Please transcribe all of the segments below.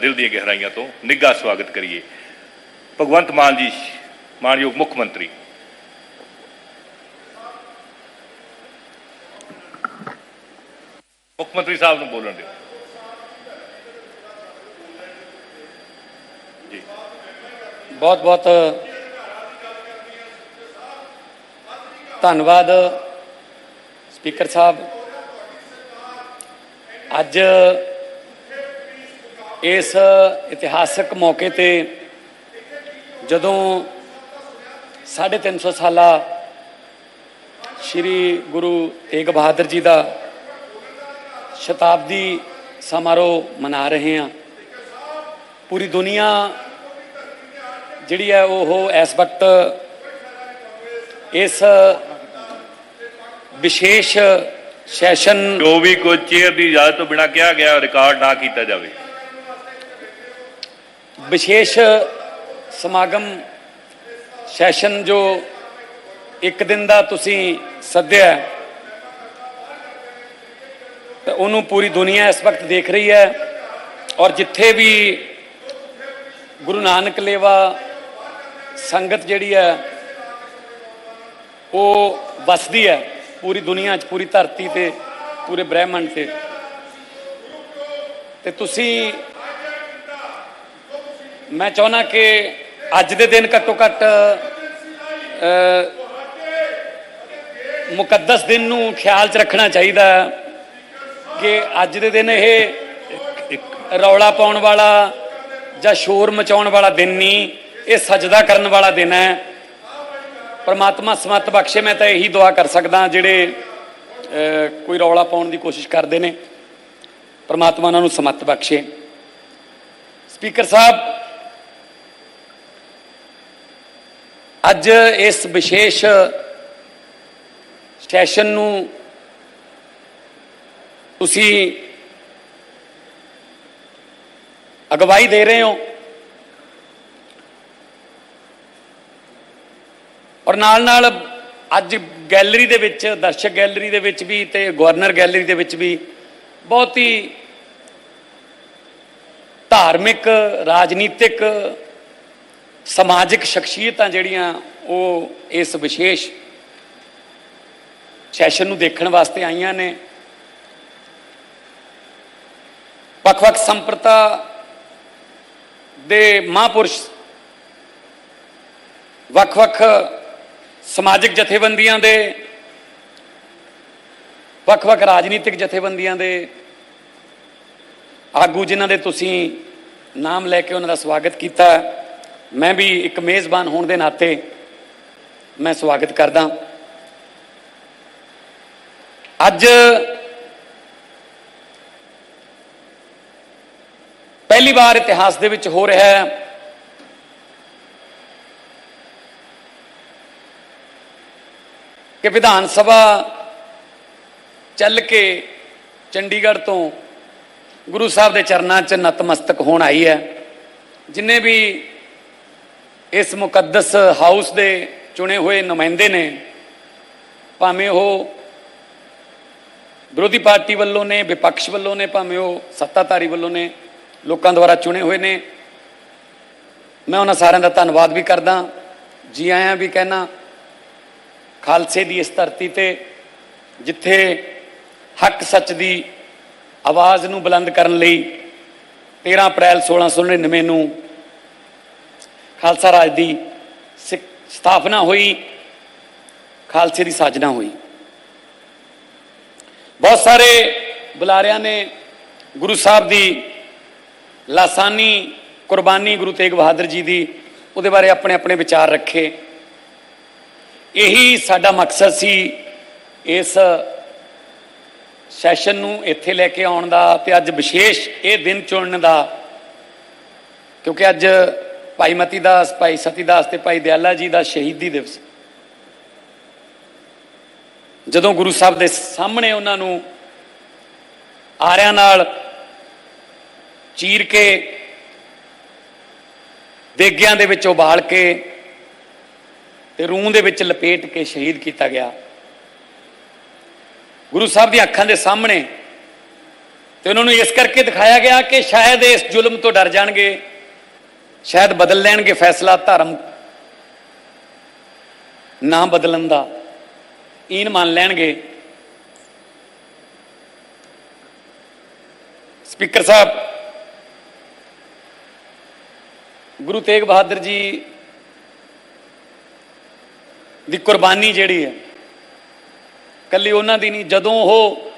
ਦਿਲ ਦੀਆਂ ਗਹਿਰਾਈਆਂ ਤੋਂ ਨਿੱਘਾ ਸਵਾਗਤ ਕਰੀਏ। ਭਗਵੰਤ ਮਾਨ ਜੀ, ਮਾਨਯੋਗ ਮੁੱਖ ਮੰਤਰੀ। ਮੁੱਖ ਮੰਤਰੀ ਸਾਹਿਬ ਨੂੰ ਬੋਲਣ ਦਿਓ। ਜੀ। ਬਹੁਤ ਬਹੁਤ ਧੰਨਵਾਦ, ਸਪੀਕਰ ਸਾਹਿਬ। ਅੱਜ ਇਸ ਇਤਿਹਾਸਕ ਮੌਕੇ ਤੇ ਜਦੋਂ 350 ਸਾਲਾ ਸ੍ਰੀ ਗੁਰੂ ਤੇਗ ਬਹਾਦਰ ਜੀ ਦਾ ਸ਼ਤਾਬਦੀ ਸਮਾਰੋਹ ਮਨਾ ਰਹੇ ਹਾਂ, ਪੂਰੀ ਦੁਨੀਆ ਜਿਹੜੀ ਹੈ ਉਹ ਇਸ ਵਕਤ ਇਸ ਵਿਸ਼ੇਸ਼ ਸੈਸ਼ਨ ਜੋ ਵੀ ਕੋਈ ਚੇਅਰ ਦੀ ਇਜਾਜ਼ਤ ਤੋਂ ਬਿਨਾ ਕਿਹਾ ਗਿਆ ਰਿਕਾਰਡ ਨਾ ਕੀਤਾ ਜਾਵੇ। ਵਿਸ਼ੇਸ਼ ਸਮਾਗਮ ਸੈਸ਼ਨ ਜੋ ਇੱਕ ਦਿਨ ਦਾ ਤੁਸੀਂ ਸੱਦਿਆ ਹੈ, ਤੇ ਉਹਨੂੰ ਪੂਰੀ ਦੁਨੀਆ ਇਸ ਵਕਤ ਦੇਖ ਰਹੀ ਹੈ ਔਰ ਜਿੱਥੇ ਵੀ ਗੁਰੂ ਨਾਨਕ ਲੇਵਾ ਸੰਗਤ ਜਿਹੜੀ ਹੈ ਉਹ ਵਸਦੀ ਹੈ ਪੂਰੀ ਦੁਨੀਆ 'ਚ ਪੂਰੀ ਧਰਤੀ ਤੇ ਪੂਰੇ ਬ੍ਰਹਿਮੰਡ ਤੇ। ਤੇ ਤੁਸੀਂ ਮੈਂ ਚਾਹੁੰਦਾ ਕਿ ਅੱਜ ਦੇ ਦਿਨ ਘੱਟੋ ਘੱਟ ਮੁਕੱਦਸ ਦਿਨ ਨੂੰ ਖਿਆਲ 'ਚ ਰੱਖਣਾ ਚਾਹੀਦਾ ਕਿ ਅੱਜ ਦੇ ਦਿਨ ਇਹ ਰੌਲਾ ਪਾਉਣ ਵਾਲਾ ਜਾਂ ਸ਼ੋਰ ਮਚਾਉਣ ਵਾਲਾ ਦਿਨ ਨਹੀਂ, ਇਹ ਸਜਦਾ ਕਰਨ ਵਾਲਾ ਦਿਨ ਹੈ। ਪਰਮਾਤਮਾ ਸਮਤ ਬਖਸ਼ੇ, ਮੈਂ ਤਾਂ ਇਹੀ ਦੁਆ ਕਰ ਸਕਦਾ ਜਿਹੜੇ ਕੋਈ ਰੌਲਾ ਪਾਉਣ ਦੀ ਕੋਸ਼ਿਸ਼ ਕਰਦੇ ਨੇ। ਪਰਮਾਤਮਾ ਉਹਨਾਂ ਨੂੰ ਸਮਤ ਬਖਸ਼ੇ। ਸਪੀਕਰ ਸਾਹਿਬ ਅੱਜ ਇਸ ਵਿਸ਼ੇਸ਼ ਸੈਸ਼ਨ ਨੂੰ ਤੁਸੀਂ ਅਗਵਾਈ ਦੇ ਰਹੇ ਹੋ ਔਰ ਨਾਲ ਨਾਲ ਅੱਜ ਗੈਲਰੀ ਦੇ ਵਿੱਚ, ਦਰਸ਼ਕ ਗੈਲਰੀ ਦੇ ਵਿੱਚ ਵੀ ਤੇ ਗਵਰਨਰ ਗੈਲਰੀ ਦੇ ਵਿੱਚ ਵੀ ਬਹੁਤ ਹੀ ਧਾਰਮਿਕ, ਰਾਜਨੀਤਿਕ ਸਮਾਜਿਕ ਸ਼ਖਸੀਅਤਾਂ ਜਿਹੜੀਆਂ ਉਹ ਇਸ ਵਿਸ਼ੇਸ਼ ਸੈਸ਼ਨ ਨੂੰ ਦੇਖਣ ਵਾਸਤੇ ਆਈਆਂ ਨੇ। ਵੱਖ-ਵੱਖ ਸੰਪਰਤਾ ਦੇ ਮਹਾਂਪੁਰਸ਼, ਵੱਖ-ਵੱਖ ਸਮਾਜਿਕ ਜਥੇਬੰਦੀਆਂ ਦੇ, ਵੱਖ-ਵੱਖ ਰਾਜਨੀਤਿਕ ਜਥੇਬੰਦੀਆਂ ਦੇ ਆਗੂ ਜਿਨ੍ਹਾਂ ਦੇ ਤੁਸੀਂ ਨਾਮ ਲੈ ਕੇ ਉਹਨਾਂ ਦਾ ਸਵਾਗਤ ਕੀਤਾ। ਮੈਂ ਵੀ ਇੱਕ ਮੇਜ਼ਬਾਨ ਹੋਣ ਦੇ ਨਾਤੇ ਮੈਂ ਸਵਾਗਤ ਕਰਦਾ। ਅੱਜ ਪਹਿਲੀ ਵਾਰ ਇਤਿਹਾਸ ਦੇ ਵਿੱਚ ਹੋ ਰਿਹਾ ਹੈ। ਕਿ ਵਿਧਾਨ ਸਭਾ ਚੱਲ ਕੇ ਚੰਡੀਗੜ੍ਹ ਤੋਂ ਗੁਰੂ ਸਾਹਿਬ ਦੇ ਚਰਨਾਂ 'ਚ ਨਤਮਸਤਕ ਹੋਣ ਆਈ ਹੈ। ਜਿੰਨੇ ਵੀ ਇਸ ਮੁਕੱਦਸ ਹਾਊਸ ਦੇ ਚੁਣੇ ਹੋਏ ਨੁਮਾਇੰਦੇ ਨੇ, ਭਾਵੇਂ ਉਹ ਵਿਰੋਧੀ ਪਾਰਟੀ ਵੱਲੋਂ ਨੇ, ਵਿਪਕਸ਼ ਵੱਲੋਂ ਨੇ, ਭਾਵੇਂ ਉਹ ਸੱਤਾਧਾਰੀ ਵੱਲੋਂ ਨੇ, ਲੋਕਾਂ ਦੁਆਰਾ ਚੁਣੇ ਹੋਏ ਨੇ, ਮੈਂ ਉਹਨਾਂ ਸਾਰਿਆਂ ਦਾ ਧੰਨਵਾਦ ਵੀ ਕਰਦਾ, ਜੀ ਆਇਆਂ ਵੀ ਕਹਿਣਾ, ਖਾਲਸੇ ਦੀ ਇਸ ਧਰਤੀ ਤੇ ਜਿੱਥੇ ਹੱਕ ਸੱਚ ਦੀ ਆਵਾਜ਼ ਨੂੰ ਬੁਲੰਦ ਕਰਨ ਲਈ 13 ਅਪ੍ਰੈਲ 1699 ਨੂੰ ਖਾਲਸਾ ਰਾਜ ਦੀ ਸਿ- ਸਥਾਪਨਾ ਹੋਈ, ਖਾਲਸੇ ਦੀ ਸਾਜਨਾ ਹੋਈ। ਬਹੁਤ ਸਾਰੇ ਬੁਲਾਰਿਆਂ ਨੇ ਗੁਰੂ ਸਾਹਿਬ ਦੀ ਲਾਸਾਨੀ ਕੁਰਬਾਨੀ ਗੁਰੂ ਤੇਗ ਬਹਾਦਰ ਜੀ ਦੀ ਉਹਦੇ ਬਾਰੇ ਆਪਣੇ ਆਪਣੇ ਵਿਚਾਰ ਰੱਖੇ। ਇਹੀ ਸਾਡਾ ਮਕਸਦ ਸੀ ਇਸ ਸੈਸ਼ਨ ਨੂੰ ਇੱਥੇ ਲੈ ਕੇ ਆਉਣ ਦਾ ਤੇ ਅੱਜ ਵਿਸ਼ੇਸ਼ ਇਹ ਦਿਨ ਚੁਣਨ ਦਾ, ਕਿਉਂਕਿ ਅੱਜ ਭਾਈ ਮਤੀ ਦਾਸ, ਭਾਈ ਸਤੀ ਦਾਸ ਤੇ ਭਾਈ ਦਿਆਲਾ ਜੀ ਦਾ ਸ਼ਹੀਦੀ ਦਿਵਸ। ਜਦੋਂ ਗੁਰੂ ਸਾਹਿਬ ਦੇ ਸਾਹਮਣੇ ਉਹਨਾਂ ਨੂੰ ਆਰਿਆਂ ਨਾਲ ਚੀਰ ਕੇ ਦੇਗਿਆਂ ਦੇ ਵਿੱਚ ਉਬਾਲ ਕੇ ਤੇ ਰੂਹ ਦੇ ਵਿੱਚ ਲਪੇਟ ਕੇ ਸ਼ਹੀਦ ਕੀਤਾ ਗਿਆ। ਗੁਰੂ ਸਾਹਿਬ ਦੀਆਂ ਅੱਖਾਂ ਦੇ ਸਾਹਮਣੇ ਤੇ ਉਹਨਾਂ ਨੂੰ ਇਸ ਕਰਕੇ ਦਿਖਾਇਆ ਗਿਆ ਕਿ ਸ਼ਾਇਦ ਇਸ ਜ਼ੁਲਮ ਤੋਂ ਡਰ ਜਾਣਗੇ। ਸ਼ਾਇਦ ਬਦਲ ਲੈਣਗੇ ਫੈਸਲਾ ਧਰਮ। ਨਾ ਬਦਲਣ ਦਾ। ਈਨ ਮੰਨ ਲੈਣਗੇ। ਸਪੀਕਰ ਸਾਹਿਬ, ਗੁਰੂ ਤੇਗ ਬਹਾਦਰ ਜੀ ਦੀ ਕੁਰਬਾਨੀ ਜਿਹੜੀ ਹੈ, ਕੱਲੀ ਉਹਨਾਂ ਦੀ ਨਹੀਂ, ਜਦੋਂ ਉਹ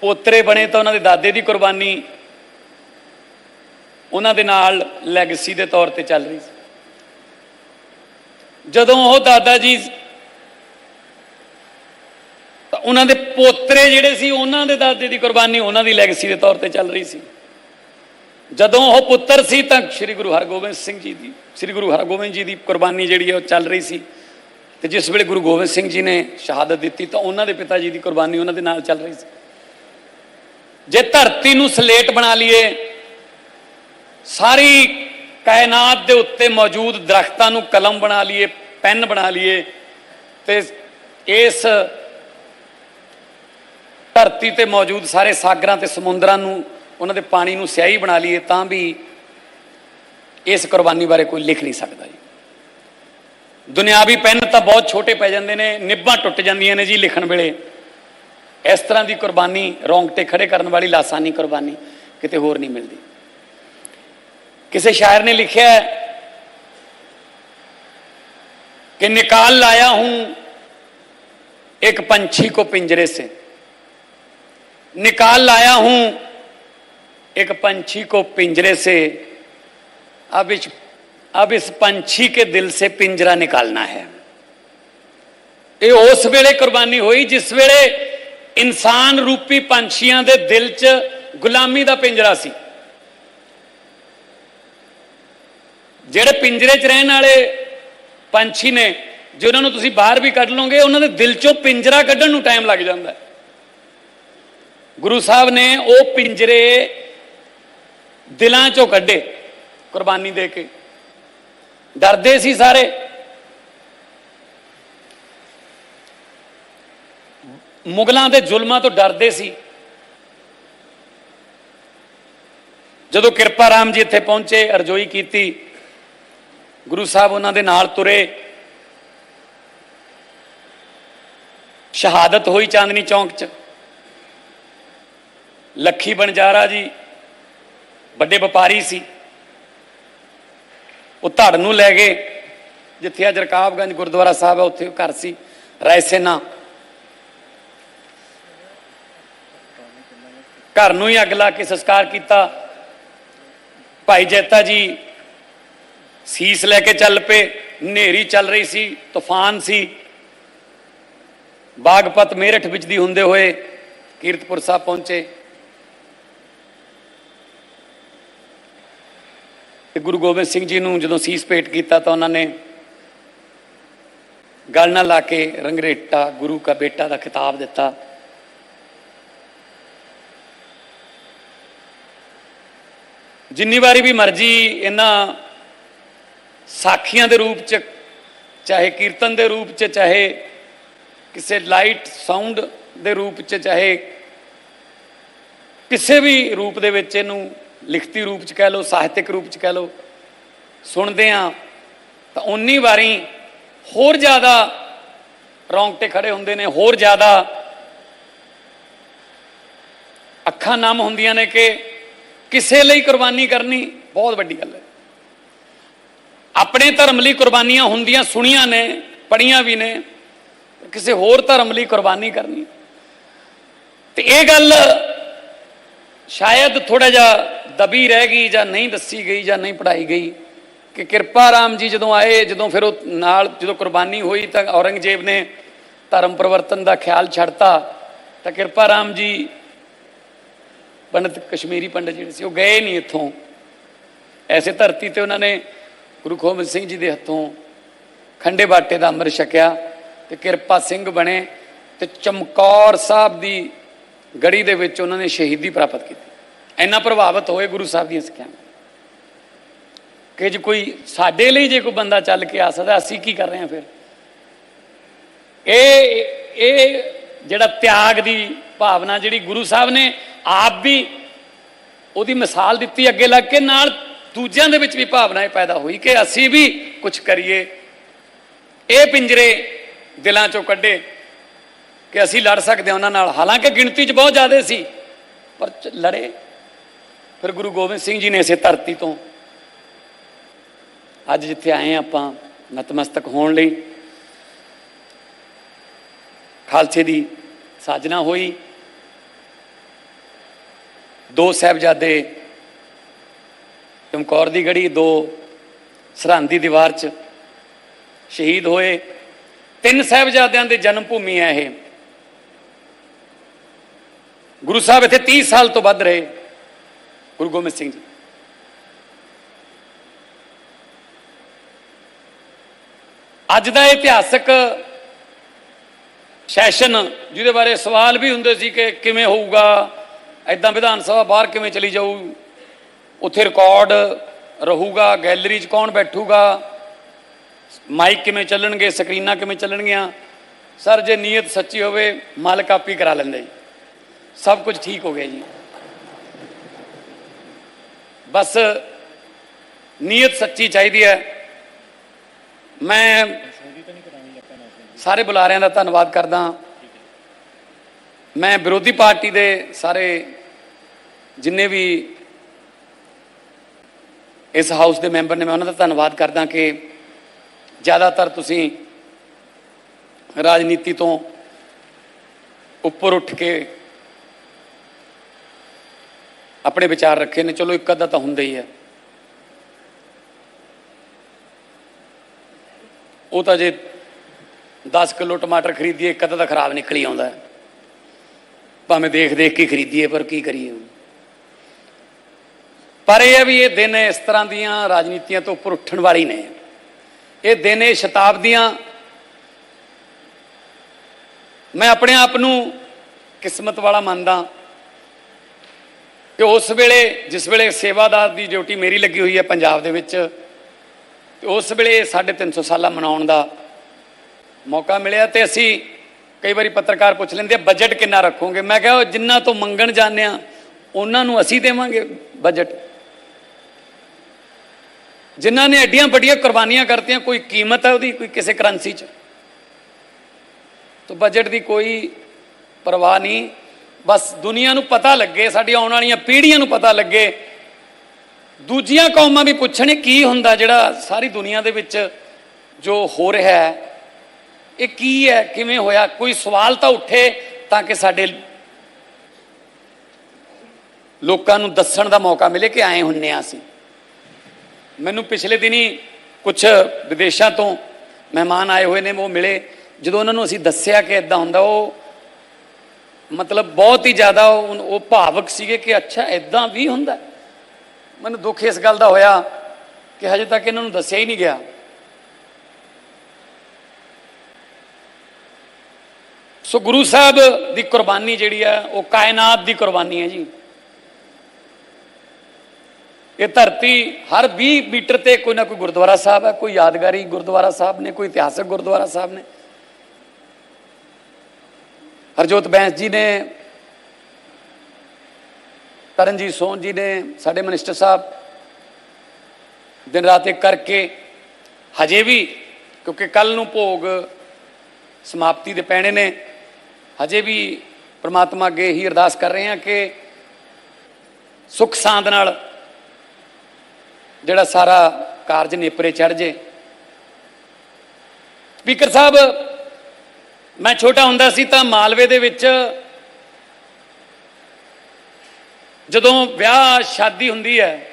ਪੋਤਰੇ ਬਣੇ ਤਾਂ ਉਹਨਾਂ ਦੇ ਦਾਦੇ ਦੀ ਕੁਰਬਾਨੀ ਉਹਨਾਂ ਦੇ ਨਾਲ ਲੈਗੇਸੀ ਦੇ ਤੌਰ ਤੇ ਚੱਲ ਰਹੀ ਸੀ। ਜਦੋਂ ਉਹ ਦਾਦਾ ਜੀ ਤਾਂ ਉਹਨਾਂ ਦੇ ਪੋਤਰੇ ਜਿਹੜੇ ਸੀ, ਉਹਨਾਂ ਦੇ ਦਾਦੇ ਦੀ ਕੁਰਬਾਨੀ ਉਹਨਾਂ ਦੀ ਲੈਗੇਸੀ ਦੇ ਤੌਰ ਤੇ ਚੱਲ ਰਹੀ ਸੀ। ਜਦੋਂ ਉਹ ਪੁੱਤਰ ਸੀ ਤਾਂ ਸ੍ਰੀ ਗੁਰੂ ਹਰਗੋਬਿੰਦ ਸਿੰਘ ਜੀ ਦੀ, ਸ੍ਰੀ ਗੁਰੂ ਹਰਗੋਬਿੰਦ ਜੀ ਦੀ ਕੁਰਬਾਨੀ ਜਿਹੜੀ ਹੈ ਉਹ ਚੱਲ ਰਹੀ ਸੀ। ਤੇ ਜਿਸ ਵੇਲੇ ਗੁਰੂ ਗੋਬਿੰਦ ਸਿੰਘ ਜੀ ਨੇ ਸ਼ਹਾਦਤ ਦਿੱਤੀ ਤਾਂ ਉਹਨਾਂ ਦੇ ਪਿਤਾ ਜੀ ਦੀ ਕੁਰਬਾਨੀ ਉਹਨਾਂ ਦੇ ਨਾਲ ਚੱਲ ਰਹੀ ਸੀ। ਜੇ ਧਰਤੀ ਨੂੰ ਸਲੇਟ ਬਣਾ ਲਈਏ ਸਾਰੀ ਕਾਇਨਾਤ ਦੇ ਉੱਤੇ ਮੌਜੂਦ ਦਰਖਤਾਂ ਨੂੰ ਕਲਮ ਬਣਾ ਲਈਏ, ਪੈਨ ਬਣਾ ਲਈਏ ਤੇ ਇਸ ਧਰਤੀ ਤੇ ਮੌਜੂਦ ਸਾਰੇ ਸਾਗਰਾਂ ਤੇ ਸਮੁੰਦਰਾਂ ਨੂੰ, ਉਹਨਾਂ ਦੇ ਪਾਣੀ ਨੂੰ ਸਿਆਹੀ ਬਣਾ ਲਈਏ ਤਾਂ ਵੀ ਇਸ ਕੁਰਬਾਨੀ ਬਾਰੇ ਕੋਈ ਲਿਖ ਨਹੀਂ ਸਕਦਾ ਜੀ। ਦੁਨਿਆਵੀ ਪੈਨ ਤਾਂ ਬਹੁਤ ਛੋਟੇ ਪੈ ਜਾਂਦੇ ਨੇ, ਨਿੱਬਾਂ ਟੁੱਟ ਜਾਂਦੀਆਂ ਨੇ ਜੀ ਲਿਖਣ ਵੇਲੇ। ਇਸ ਤਰ੍ਹਾਂ ਦੀ ਕੁਰਬਾਨੀ ਰੌਂਗਟੇ ਖੜੇ ਕਰਨ ਵਾਲੀ ਲਾਸਾਨੀ ਕੁਰਬਾਨੀ ਕਿਤੇ ਹੋਰ ਨਹੀਂ ਮਿਲਦੀ। ਕਿਸੇ ਸ਼ਾਇਰ ਨੇ ਲਿਖਿਆ ਹੈ कि निकाल लाया हूं एक पंछी को पिंजरे से निकाल लाया हूं एक पंछी को पिंजरे से अब इस अब इस पंछी के दिल से पिंजरा निकालना है ਇਹ ਉਸ ਵੇਲੇ ਕੁਰਬਾਨੀ ਹੋਈ ਜਿਸ ਵੇਲੇ ਇਨਸਾਨ ਰੂਪੀ ਪੰਛੀਆਂ ਦੇ ਦਿਲ 'ਚ ਗੁਲਾਮੀ ਦਾ ਪਿੰਜਰਾ ਸੀ ਜਿਹੜੇ ਪਿੰਜਰੇ 'ਚ ਰਹਿਣ ਵਾਲੇ ਪੰਛੀ ਨੇ, ਜੇ ਉਹਨਾਂ ਨੂੰ ਤੁਸੀਂ ਬਾਹਰ ਵੀ ਕੱਢ ਲਓਗੇ, ਉਹਨਾਂ ਦੇ ਦਿਲ 'ਚੋਂ ਪਿੰਜਰਾ ਕੱਢਣ ਨੂੰ ਟਾਈਮ ਲੱਗ ਜਾਂਦਾ ਗੁਰੂ ਸਾਹਿਬ ਨੇ ਉਹ ਪਿੰਜਰੇ ਦਿਲਾਂ 'ਚੋਂ ਕੱਢੇ, ਕੁਰਬਾਨੀ ਦੇ ਕੇ। ਡਰਦੇ ਸੀ ਸਾਰੇ। ਮੁਗਲਾਂ ਦੇ ਜ਼ੁਲਮਾਂ ਤੋਂ ਡਰਦੇ ਸੀ। ਜਦੋਂ ਕਿਰਪਾ ਰਾਮ ਜੀ ਇੱਥੇ ਪਹੁੰਚੇ, ਅਰਜ਼ੋਈ ਕੀਤੀ ਗੁਰੂ ਸਾਹਿਬ ਉਹਨਾਂ ਦੇ ਨਾਲ ਤੁਰੇ। ਸ਼ਹਾਦਤ ਹੋਈ ਚਾਂਦਨੀ ਚੌਂਕ 'ਚ। ਲੱਖੀ ਬਣਜਾਰਾ ਜੀ, ਵੱਡੇ ਵਪਾਰੀ ਸੀ। ਉਹ ਧੜ ਨੂੰ ਲੈ ਗਏ। ਜਿੱਥੇ ਅੱਜ ਰਕਾਬਗੰਜ ਗੁਰਦੁਆਰਾ ਸਾਹਿਬ ਹੈ, ਉੱਥੇ ਉਹ ਘਰ ਸੀ। ਰਾਇਸੇਨਾ ਘਰ ਨੂੰ ਹੀ ਅੱਗ ਲਾ ਕੇ ਸੰਸਕਾਰ ਕੀਤਾ। ਭਾਈ ਜੈਤਾ ਜੀ ਸੀਸ ਲੈ ਕੇ ਚੱਲ ਪਏ, ਹਨੇਰੀ ਚੱਲ ਰਹੀ ਸੀ, ਤੂਫਾਨ ਸੀ। ਬਾਗਪਤ ਮੇਰਠ ਵਿੱਚ ਦੀ ਹੁੰਦੇ ਹੋਏ ਕੀਰਤਪੁਰ ਸਾਹਿਬ ਪਹੁੰਚੇ। ਤੇ ਗੁਰੂ ਗੋਬਿੰਦ ਸਿੰਘ ਜੀ ਨੂੰ ਜਦੋਂ ਸੀਸ ਭੇਟ ਕੀਤਾ ਤਾਂ ਉਹਨਾਂ ਨੇ ਗਲ ਨਾਲ ਲਾ ਕੇ ਰੰਗਰੇਟਾ, ਗੁਰੂ ਕਾ ਬੇਟਾ ਦਾ ਖਿਤਾਬ ਦਿੱਤਾ। ਜਿੰਨੀ ਵਾਰੀ ਵੀ ਮਰਜ਼ੀ ਇਹਨਾਂ ਸਾਖੀਆਂ ਦੇ ਰੂਪ ਚ, ਚਾਹੇ ਕੀਰਤਨ ਦੇ ਰੂਪ ਚ, ਚਾਹੇ ਕਿਸੇ ਲਾਈਟ ਸਾਊਂਡ ਦੇ ਰੂਪ ਚ, ਚਾਹੇ ਕਿਸੇ ਵੀ ਰੂਪ ਦੇ ਵਿੱਚ ਇਹਨੂੰ ਲਿਖਤੀ ਰੂਪ ਚ ਕਹਿ ਲਓ, ਸਾਹਿਤਿਕ ਰੂਪ ਚ ਕਹਿ ਲਓ, ਸੁਣਦੇ ਆ ਤਾਂ ਉਨੀ ਵਾਰੀ ਹੋਰ ਜ਼ਿਆਦਾ ਰੌਂਗਟੇ ਖੜੇ ਹੁੰਦੇ ਨੇ, ਹੋਰ ਜ਼ਿਆਦਾ ਅੱਖਾਂ ਨਮ ਹੁੰਦੀਆਂ ਨੇ ਕਿ ਕਿਸੇ ਲਈ ਕੁਰਬਾਨੀ ਕਰਨੀ ਬਹੁਤ ਵੱਡੀ ਗੱਲ ਹੈ। ਆਪਣੇ ਧਰਮ ਲਈ ਕੁਰਬਾਨੀਆਂ ਹੁੰਦੀਆਂ ਸੁਣੀਆਂ ਨੇ ਪੜੀਆਂ ਵੀ ਨੇ, ਕਿਸੇ ਹੋਰ ਧਰਮ ਲਈ ਕੁਰਬਾਨੀ ਕਰਨੀ। ਤੇ ਇਹ ਗੱਲ ਸ਼ਾਇਦ ਥੋੜਾ ਜਿਹਾ ਦਬੀ ਰਹਿ ਗਈ ਜਾਂ ਨਹੀਂ ਦੱਸੀ ਗਈ ਜਾਂ ਨਹੀਂ ਪੜਾਈ ਗਈ ਕਿ ਕਿਰਪਾ ਰਾਮ ਜੀ ਜਦੋਂ ਆਏ, ਜਦੋਂ ਫਿਰ ਉਹ ਨਾਲ ਜਦੋਂ ਕੁਰਬਾਨੀ ਹੋਈ ਤਾਂ ਔਰੰਗਜ਼ੇਬ ਨੇ ਧਰਮ ਪਰਿਵਰਤਨ ਦਾ ਖਿਆਲ ਛੱਡਤਾ, ਤਾਂ ਕਿਰਪਾ ਰਾਮ ਜੀ ਪੰਡਤ ਕਸ਼ਮੀਰੀ ਪੰਡਤ ਜਿਹੜੇ ਸੀ ਉਹ ਗਏ ਨਹੀਂ ਇੱਥੋਂ। ਐਸੇ ਧਰਤੀ ਤੇ ਉਹਨਾਂ ਨੇ ਗੁਰੂ ਗੋਬਿੰਦ ਸਿੰਘ ਜੀ ਦੇ ਹੱਥੋਂ ਖੰਡੇ ਬਾਟੇ ਦਾ ਅੰਮ੍ਰਿਤ ਛਕਿਆ ਤੇ ਕਿਰਪਾ ਸਿੰਘ ਬਣੇ ਤੇ ਚਮਕੌਰ ਸਾਹਿਬ ਦੀ ਗੜੀ ਦੇ ਵਿੱਚ ਉਹਨਾਂ ਨੇ ਸ਼ਹੀਦੀ ਪ੍ਰਾਪਤ ਕੀਤੀ। ਇੰਨਾ ਪ੍ਰਭਾਵਿਤ ਹੋਏ ਗੁਰੂ ਸਾਹਿਬ ਦੀਆਂ ਸਿੱਖਿਆਵਾਂ ਕਿ ਜੇ ਕੋਈ ਸਾਡੇ ਲਈ ਜੇ ਕੋਈ ਬੰਦਾ ਚੱਲ ਕੇ ਆ ਸਕਦਾ, ਅਸੀਂ ਕੀ ਕਰ ਰਹੇ ਹਾਂ ਫਿਰ? ਇਹ ਇਹ ਜਿਹੜਾ ਤਿਆਗ ਦੀ ਭਾਵਨਾ ਜਿਹੜੀ ਗੁਰੂ ਸਾਹਿਬ ਨੇ ਆਪ ਵੀ ਉਹਦੀ ਮਿਸਾਲ ਦਿੱਤੀ ਅੱਗੇ ਲੱਗ ਕੇ, ਨਾਲ ਦੂਜਿਆਂ ਦੇ ਵਿੱਚ ਵੀ ਭਾਵਨਾ ਇਹ ਪੈਦਾ ਹੋਈ ਕਿ ਅਸੀਂ ਵੀ ਕੁਝ ਕਰੀਏ। ਇਹ ਪਿੰਜਰੇ ਦਿਲਾਂ ਚੋਂ ਕੱਢੇ ਕਿ ਅਸੀਂ ਲੜ ਸਕਦੇ ਹਾਂ ਉਹਨਾਂ ਨਾਲ। ਹਾਲਾਂਕਿ ਗਿਣਤੀ 'ਚ ਬਹੁਤ ਜ਼ਿਆਦਾ ਸੀ, ਪਰ ਚ- ਲੜੇ। ਫਿਰ ਗੁਰੂ ਗੋਬਿੰਦ ਸਿੰਘ ਜੀ ਨੇ ਇਸੇ ਧਰਤੀ ਤੋਂ ਅੱਜ ਜਿੱਥੇ ਆਏ ਹਾਂ ਆਪਾਂ ਨਤਮਸਤਕ ਹੋਣ ਲਈ, ਖਾਲਸੇ ਦੀ ਸਾਜਨਾ ਹੋਈ। ਦੋ ਸਾਹਿਬਜ਼ਾਦੇ ਚਮਕੌਰ ਦੀ ਗੜੀ ਦੋ ਸਰਹੰਦ ਦੀ ਦੀਵਾਰ 'ਚ ਸ਼ਹੀਦ ਹੋਏ। ਤਿੰਨ ਸਾਹਿਬਜ਼ਾਦਿਆਂ ਦੇ ਜਨਮ ਭੂਮੀ ਹੈ ਇਹ। ਗੁਰੂ ਸਾਹਿਬ ਇੱਥੇ 30 ਸਾਲ ਤੋਂ ਵੱਧ ਰਹੇ। ਗੁਰੂ ਗੋਬਿੰਦ ਸਿੰਘ ਜੀ। ਅੱਜ ਦਾ ਇਤਿਹਾਸਕ ਸੈਸ਼ਨ, ਜਿਹਦੇ ਬਾਰੇ ਸਵਾਲ ਵੀ ਹੁੰਦੇ ਸੀ ਕਿ ਕਿਵੇਂ ਹੋਊਗਾ ਐਦਾਂ ਵਿਧਾਨ ਸਭਾ ਬਾਹਰ ਕਿਵੇਂ ਚਲੀ ਜਾਊ। ਉੱਥੇ ਰਿਕਾਰਡ ਰਹੂਗਾ ਗੈਲਰੀ 'ਚ ਕੌਣ ਬੈਠੂਗਾ? ਮਾਈਕ ਕਿਵੇਂ ਚੱਲਣਗੇ ਸਕਰੀਨਾਂ ਕਿਵੇਂ ਚੱਲਣਗੀਆਂ? ਸਰ ਜੇ ਨੀਅਤ ਸੱਚੀ ਹੋਵੇ, ਮਾਲਕ ਆਪੀ ਕਰਾ ਲੈਂਦਾ ਜੀ। ਸਭ ਕੁਝ ਠੀਕ ਹੋ ਗਿਆ ਜੀ। ਬਸ ਨੀਅਤ ਸੱਚੀ ਚਾਹੀਦੀ ਹੈ। ਮੈਂ ਸਾਰੇ ਬੁਲਾਰਿਆਂ ਦਾ ਧੰਨਵਾਦ ਕਰਦਾ। ਮੈਂ ਵਿਰੋਧੀ ਪਾਰਟੀ ਦੇ ਸਾਰੇ ਜਿੰਨੇ ਵੀ ਇਸ ਹਾਊਸ ਦੇ ਮੈਂਬਰ ਨੇ ਮੈਂ ਉਹਨਾਂ ਦਾ ਧੰਨਵਾਦ ਕਰਦਾ ਕਿ ਜ਼ਿਆਦਾਤਰ ਤੁਸੀਂ ਰਾਜਨੀਤੀ ਤੋਂ ਉੱਪਰ ਉੱਠ ਕੇ ਆਪਣੇ ਵਿਚਾਰ ਰੱਖੇ ਨੇ। ਚਲੋ ਇੱਕ ਅੱਧਾ ਤਾਂ ਹੁੰਦਾ ਹੀ ਹੈ। ਉਹ ਤਾਂ ਜੇ 10 ਕਿਲੋ ਟਮਾਟਰ ਖਰੀਦੀਏ, ਇੱਕ ਅੱਧਾ ਤਾਂ ਖਰਾਬ ਨਿਕਲੀ ਆਉਂਦਾ ਭਾਵੇਂ ਦੇਖ ਦੇਖ ਕੇ ਖਰੀਦੀਏ, ਪਰ ਕੀ ਕਰੀਏ ਪਰ ਇਹ ਹੈ ਵੀ ਇਹ ਦਿਨ ਇਸ ਤਰ੍ਹਾਂ ਦੀਆਂ ਰਾਜਨੀਤੀਆਂ ਤੋਂ ਉੱਪਰ ਉੱਠਣ ਵਾਲੀ ਨੇ। ਇਹ ਦਿਨ ਇਹ ਸ਼ਤਾਬਦੀਆਂ, ਮੈਂ ਆਪਣੇ ਆਪ ਨੂੰ ਕਿਸਮਤ ਵਾਲਾ ਮੰਨਦਾ ਕਿ ਉਸ ਵੇਲੇ, ਜਿਸ ਵੇਲੇ ਸੇਵਾਦਾਰ ਦੀ ਡਿਊਟੀ ਮੇਰੀ ਲੱਗੀ ਹੋਈ ਹੈ ਪੰਜਾਬ ਦੇ ਵਿੱਚ, ਤੇ ਉਸ ਵੇਲੇ ਸਾਢੇ 300 ਸਾਲਾ ਮਨਾਉਣ ਦਾ ਮੌਕਾ ਮਿਲਿਆ ਤੇ ਅਸੀਂ ਕਈ ਵਾਰੀ ਪੱਤਰਕਾਰ ਪੁੱਛ ਲੈਂਦੇ ਆ, ਬਜਟ ਕਿੰਨਾ ਰੱਖੋਗੇ? ਮੈਂ ਕਿਹਾ, ਉਹ ਜਿੰਨਾ ਤੋਂ ਮੰਗਣ ਜਾਂਦੇ ਆ ਉਹਨਾਂ ਨੂੰ ਅਸੀਂ ਦੇਵਾਂਗੇ ਬਜਟ। ਜਿਨ੍ਹਾਂ ਨੇ ਐਡੀਆਂ ਵੱਡੀਆਂ ਕੁਰਬਾਨੀਆਂ ਕਰਤੀਆਂ, ਕੋਈ ਕੀਮਤ ਹੈ ਉਹਦੀ, ਕੋਈ ਕਿਸੇ ਕਰੰਸੀ 'ਚ? ਤਾਂ ਬਜਟ ਦੀ ਕੋਈ ਪਰਵਾਹ ਨਹੀਂ। ਬਸ ਦੁਨੀਆ ਨੂੰ ਪਤਾ ਲੱਗੇ ਸਾਡੀ ਆਉਣ ਵਾਲੀਆਂ ਪੀੜ੍ਹੀਆਂ ਨੂੰ ਪਤਾ ਲੱਗੇ। ਦੂਜੀਆਂ ਕੌਮਾਂ ਵੀ ਪੁੱਛਣ ਕੀ ਹੁੰਦਾ ਜਿਹੜਾ ਸਾਰੀ ਦੁਨੀਆ ਦੇ ਵਿੱਚ ਜੋ ਹੋ ਰਿਹਾ ਹੈ, ਇਹ ਕੀ ਹੈ, ਕਿਵੇਂ ਹੋਇਆ? ਕੋਈ ਸਵਾਲ ਤਾਂ ਉੱਠੇ ਤਾਂ ਕਿ ਸਾਡੇ ਲੋਕਾਂ ਨੂੰ ਦੱਸਣ ਦਾ ਮੌਕਾ ਮਿਲੇ ਕਿ ਆਏ ਹੁੰਨੇ ਆ ਅਸੀਂ। ਮੈਨੂੰ ਪਿਛਲੇ ਦਿਨੀ ਕੁਝ ਵਿਦੇਸ਼ਾਂ ਤੋਂ ਮਹਿਮਾਨ ਆਏ ਹੋਏ ਨੇ, ਉਹ ਮਿਲੇ। ਜਦੋਂ ਉਹਨਾਂ ਨੂੰ ਅਸੀਂ ਦੱਸਿਆ ਕਿ ਇਦਾਂ ਹੁੰਦਾ, ਉਹ ਮਤਲਬ ਬਹੁਤ ਹੀ ਜ਼ਿਆਦਾ ਉਹ ਉਹ ਭਾਵਕ ਸੀਗੇ ਕਿ ਅੱਛਾ ਇਦਾਂ ਵੀ ਹੁੰਦਾ। ਮੈਨੂੰ ਦੁੱਖ ਇਸ ਗੱਲ ਦਾ ਹੋਇਆ ਕਿ ਹਜੇ ਤੱਕ ਇਹਨਾਂ ਨੂੰ ਦੱਸਿਆ ਹੀ ਨਹੀਂ ਗਿਆ। ਸੋ ਗੁਰੂ ਸਾਹਿਬ ਦੀ ਕੁਰਬਾਨੀ ਜਿਹੜੀ ਹੈ, ਉਹ ਕਾਇਨਾਤ ਦੀ ਕੁਰਬਾਨੀ ਹੈ ਜੀ। ਇਹ ਧਰਤੀ ਹਰ 20 ਮੀਟਰ ਤੇ ਕੋਈ ਨਾ ਕੋਈ ਗੁਰਦੁਆਰਾ ਸਾਹਿਬ ਹੈ, ਕੋਈ ਯਾਦਗਾਰੀ ਗੁਰਦੁਆਰਾ ਸਾਹਿਬ ਨੇ, ਕੋਈ ਇਤਿਹਾਸਕ ਗੁਰਦੁਆਰਾ ਸਾਹਿਬ ਨੇ। ਹਰਜੋਤ ਬੈਂਸ ਜੀ ਨੇ, ਤਰਨਜੀਤ ਸੋਨ ਜੀ ਨੇ, ਸਾਡੇ ਮਿਨਿਸਟਰ ਸਾਹਿਬ ਦਿਨ ਰਾਤ ਇੱਕ ਕਰਕੇ ਹਜੇ ਵੀ, ਕਿਉਂਕਿ ਕੱਲ ਨੂੰ ਭੋਗ ਸਮਾਪਤੀ ਦੇ ਪੈਣੇ ਨੇ, ਹਜੇ ਵੀ ਪ੍ਰਮਾਤਮਾ ਅੱਗੇ ਹੀ ਅਰਦਾਸ ਕਰ ਰਹੇ ਹਾਂ ਕਿ ਸੁਖ ਸਾਂਦ ਨਾਲ ਜਿਹੜਾ ਸਾਰਾ ਕਾਰਜ ਨੇਪਰੇ ਚੜ ਜੇ। ਸਪੀਕਰ ਸਾਹਿਬ, ਮੈਂ ਛੋਟਾ ਹੁੰਦਾ ਸੀ ਤਾਂ ਮਾਲਵੇ ਦੇ ਵਿੱਚ ਜਦੋਂ ਵਿਆਹ, ਸ਼ਾਦੀ ਹੁੰਦੀ ਹੈ,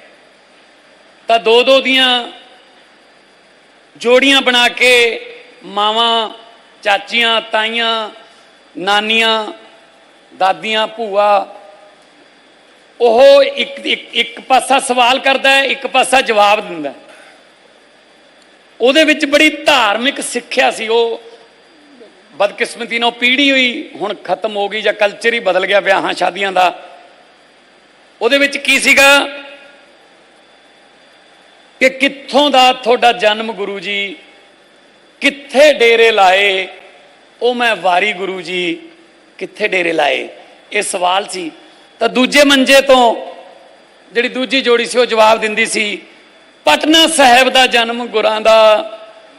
ਤਾਂ ਦੋ ਦੋ ਦੀਆਂ ਜੋੜੀਆਂ ਬਣਾ ਕੇ ਮਾਵਾਂ, ਚਾਚੀਆਂ, ਤਾਈਆਂ, ਨਾਨੀਆਂ, ਦਾਦੀਆਂ, ਭੂਆ ਉਹ ਇੱਕ ਇੱਕ ਪਾਸਾ ਸਵਾਲ ਕਰਦਾ ਹੈ, ਇੱਕ ਪਾਸਾ ਜਵਾਬ ਦਿੰਦਾ ਉਹਦੇ ਵਿੱਚ ਬੜੀ ਧਾਰਮਿਕ ਸਿੱਖਿਆ ਸੀ ਉਹ। ਬਦਕਿਸਮਤੀ ਨਾਲ ਪੀੜ੍ਹੀ ਹੋਈ, ਹੁਣ ਖਤਮ ਹੋ ਗਈ ਜਾਂ ਕਲਚਰ ਹੀ ਬਦਲ ਗਿਆ ਵਿਆਹਾਂ ਸ਼ਾਦੀਆਂ ਦਾ। ਉਹਦੇ ਵਿੱਚ ਕੀ ਸੀਗਾ? ਕਿ ਕਿੱਥੋਂ ਦਾ ਤੁਹਾਡਾ ਜਨਮ ਗੁਰੂ ਜੀ? ਕਿੱਥੇ ਡੇਰੇ ਲਾਏ? ਉਹ ਮੈਂ ਵਾਰੀ ਗੁਰੂ ਜੀ, ਕਿੱਥੇ ਡੇਰੇ ਲਾਏ? ਇਹ ਸਵਾਲ ਸੀ। ਤਾਂ ਦੂਜੇ ਮੰਜੇ ਤੋਂ ਜਿਹੜੀ ਦੂਜੀ ਜੋੜੀ ਸੀ, ਉਹ ਜਵਾਬ ਦਿੰਦੀ ਸੀ, ਪਟਨਾ ਸਾਹਿਬ ਦਾ ਜਨਮ ਗੁਰਾਂ ਦਾ